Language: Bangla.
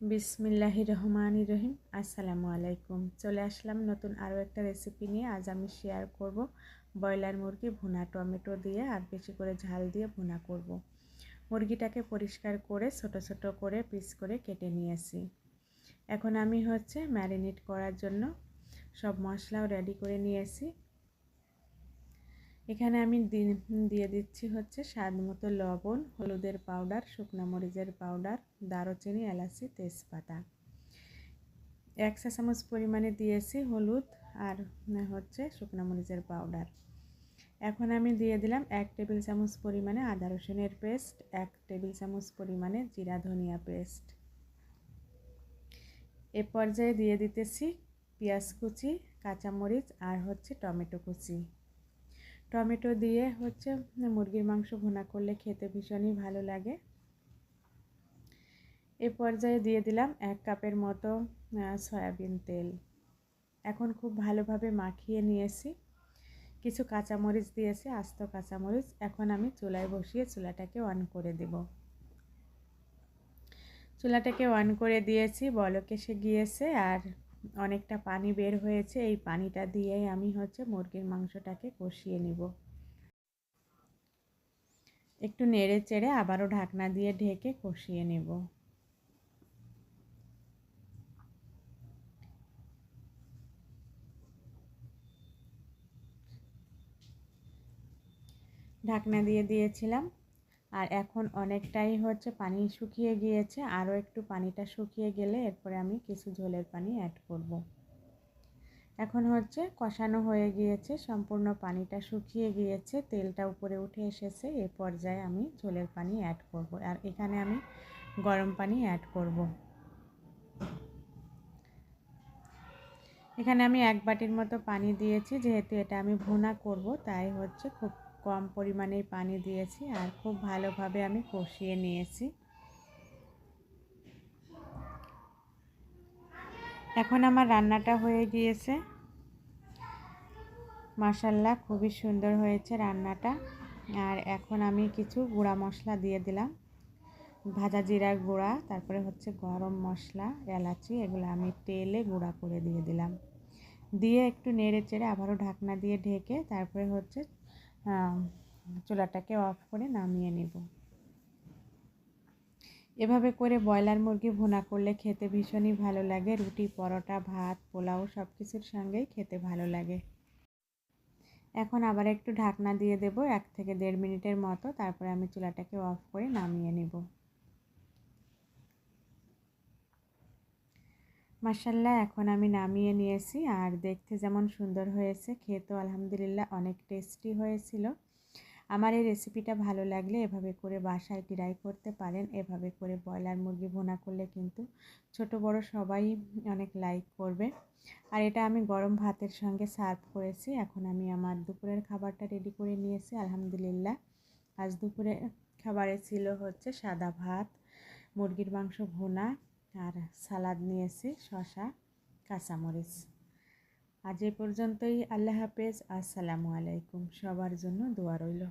বিসমিল্লাহির রহমানির রহিম। আসসালামু আলাইকুম। চলে আসলাম নতুন আরও একটা রেসিপি নিয়ে। আজ আমি শেয়ার করব ব্রয়লার মুরগি ভুনা টমেটো দিয়ে আর বেশি করে ঝাল দিয়ে ভুনা করব। মুরগিটাকে পরিষ্কার করে, ছোট ছোট করে পিস করে কেটে নিয়েছি। এখন আমি হচ্ছে ম্যারিনেট করার জন্য সব মশলাও রেডি করে নিয়েছি। এখানে আমি দিয়ে দিচ্ছি হচ্ছে স্বাদ মতো লবণ, হলুদের পাউডার, শুকনো মরিচের পাউডার, দারুচিনি, এলাচি, তেজপাতা। এক চা চামচ পরিমাণে দিয়েছি হলুদ আর হচ্ছে শুকনো মরিচের পাউডার। এখন আমি দিয়ে দিলাম এক টেবিল চামচ পরিমাণে আদা রসুনের পেস্ট, এক টেবিল চামচ পরিমাণে জিরা ধনিয়া পেস্ট। এ পর্যায়ে দিয়ে দিতেছি পেঁয়াজ কুচি, কাঁচামরিচ আর হচ্ছে টমেটো কুচি। টমেটো দিয়ে হচ্ছে মুরগির মাংস ভুনা করলে খেতে ভীষণই ভালো লাগে। এ পর্যায়ে দিয়ে দিলাম এক কাপের মতো সয়াবিন তেল। এখন খুব ভালোভাবে মাখিয়ে নিয়েছি। কিছু কাঁচামরিচ দিয়েছি, আস্ত কাঁচামরিচ। এখন আমি চুলায় বসিয়ে চুলাটাকে অন করে দেব। চুলাটাকে অন করে দিয়েছি, বলক এসে গিয়েছে আর অনেকটা পানি বের হয়েছে, এই পানিটা দিয়েই আমি হচ্ছে মুরগির মাংসটাকে কষিয়ে নিব। একটু নেড়ে চেড়ে আবারও ঢাকনা দিয়ে ঢেকে কষিয়ে নেব। ঢাকনা দিয়ে দিয়েছিলাম। আর এখন অনেকটাই হচ্ছে পানি শুকিয়ে গিয়েছে আরও একটু পানিটা শুকিয়ে গেলে এরপরে আমি কিছু ঝোলের পানি অ্যাড করব। এখন হচ্ছে কষানো হয়ে গিয়েছে, সম্পূর্ণ পানিটা শুকিয়ে গিয়েছে, তেলটা উপরে উঠে এসেছে, এ পর্যায়ে আমি ঝোলের পানি অ্যাড করব। আর এখানে আমি গরম পানি অ্যাড করব। এখানে আমি এক বাটির মতো পানি দিয়েছি, যেহেতু এটা আমি ভুনা করব, তাই হচ্ছে খুব কম পরিমাণে পানি দিয়েছি আর খুব ভালোভাবে আমি কষিয়ে নিয়েছি। এখন আমার রান্নাটা হয়ে গিয়েছে। মাসাল্লাহ খুবই সুন্দর হয়েছে রান্নাটা। আর এখন আমি কিছু গুঁড়া মশলা দিয়ে দিলাম। ভাজা জিরার গুঁড়া, তারপরে হচ্ছে গরম মশলা, এলাচি, এগুলো আমি তেলে গুঁড়া করে দিয়ে দিলাম। দিয়ে একটু নেড়ে চেড়ে আবারও ঢাকনা দিয়ে ঢেকে তারপরে হচ্ছে চুলাটাকে অফ করে নামিয়ে নেব। এভাবে করে ব্রয়লার মুরগি ভুনা করলে খেতে ভীষণই ভালো লাগে। রুটি, পরোটা, ভাত, পোলাও সব কিছুর সঙ্গেই খেতে ভালো লাগে। এখন আবার একটু ঢাকনা দিয়ে দেব, এক থেকে দেড় মিনিটের মতো। তারপরে আমি চুলাটাকে অফ করে নামিয়ে নেব। মাসাল্লাহ এখন আমি নামিয়ে নিয়েছি। আর দেখতে যেমন সুন্দর হয়েছে, খেতেও আলহামদুলিল্লাহ অনেক টেস্টি হয়েছিল। আমার এই রেসিপিটা ভালো লাগলে এভাবে করে বাসায় ট্রাই করতে পারেন। এভাবে করে ব্রয়লার মুরগি ভোনা করলে কিন্তু ছোট বড় সবাই অনেক লাইক করবে। আর এটা আমি গরম ভাতের সঙ্গে সার্ভ করেছি। এখন আমি আমার দুপুরের খাবারটা রেডি করে নিয়েছি, আলহামদুলিল্লাহ। আজ দুপুরে খাবারে ছিল হচ্ছে সাদা ভাত, মুরগির মাংস ভোনা আর সালাদ নিয়েছি শশা কাঁচামরিচ। আজ এ পর্যন্তই, আল্লাহ হাফেজ, আসসালামু আলাইকুম। সবার জন্য দোয়া রইল।